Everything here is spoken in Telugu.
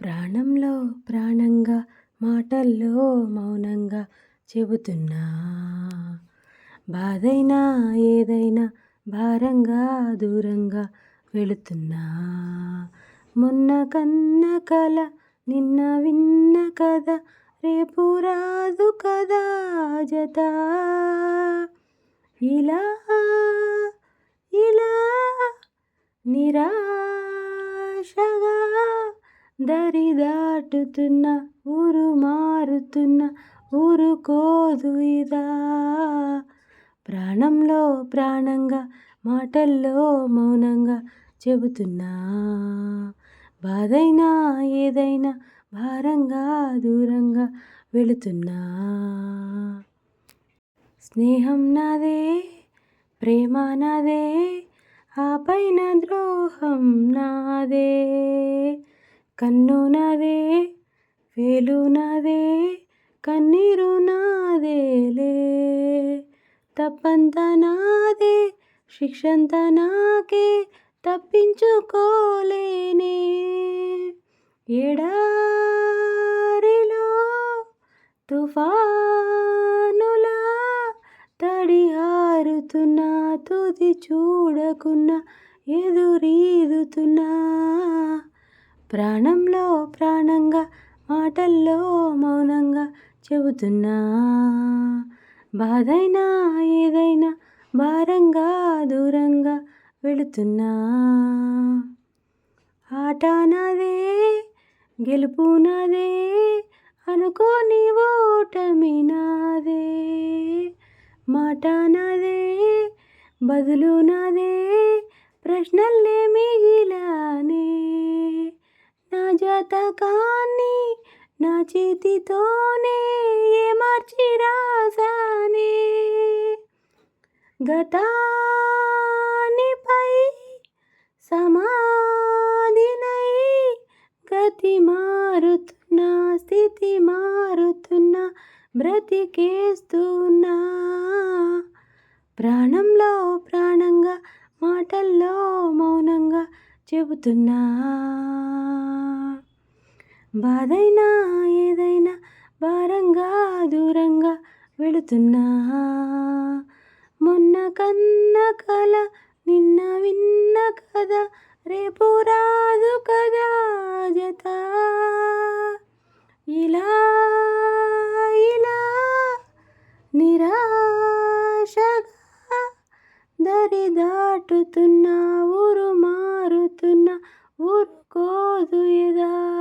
ప్రాణంలో ప్రాణంగా మాటల్లో మౌనంగా చెబుతున్నా. బాధైనా ఏదైనా భారంగా దూరంగా వెళుతున్నా. మొన్న కన్న కల నిన్న విన్న కథ రేపు రాదు కదా జత. ఇలా ఇలా నిరా దరి దాటుతున్న ఊరు మారుతున్న ఊరు కోదు ఇదా. ప్రాణంలో ప్రాణంగా మాటల్లో మౌనంగా చెబుతున్నా. బాధైనా ఏదైనా భారంగా దూరంగా వెళుతున్నా. స్నేహం నాదే ప్రేమ నాదే ఆ పైన ద్రోహం నాదే. కన్ను నాదే వేలు నాదే కన్నీరు నాదేలే తప్పంత నాదే శిక్షంత నాకే తప్పించుకోలేనే. ఎడారిలో తుఫానులా తడి హారుతున్నా తుది చూడకున్నా ఎదురీదుతున్నా. ప్రాణంలో ప్రాణంగా మాటల్లో మౌనంగా చెబుతున్నా. బాధైనా ఏదైనా భారంగా దూరంగా వెళుతున్నా. ఆట నాదే గెలుపు నాదే అనుకోని ఓటమి నాదే. మాట నాదే బదులు నాదే ప్రశ్నలే మిగిలానే. నా జాతకాన్ని నా చేతితోనే ఏ మార్చి రాసానే? గతానిపై సమాధినై గతి మారుతున్న స్థితి మారుతున్న బ్రతికేస్తున్నా. ప్రాణంలో ప్రాణంగా మాటల్లో మౌనంగా చెబుతున్నా. బాధైనా ఏదైనా భారంగా దూరంగా వెళుతున్నా. మొన్న కన్న కల నిన్న విన్న కథ రేపు రాదు కదా జత. ఇలా దరి దాటుతున్నా ఊరు మారుతున్నా ఊరుకోదు ఎదా.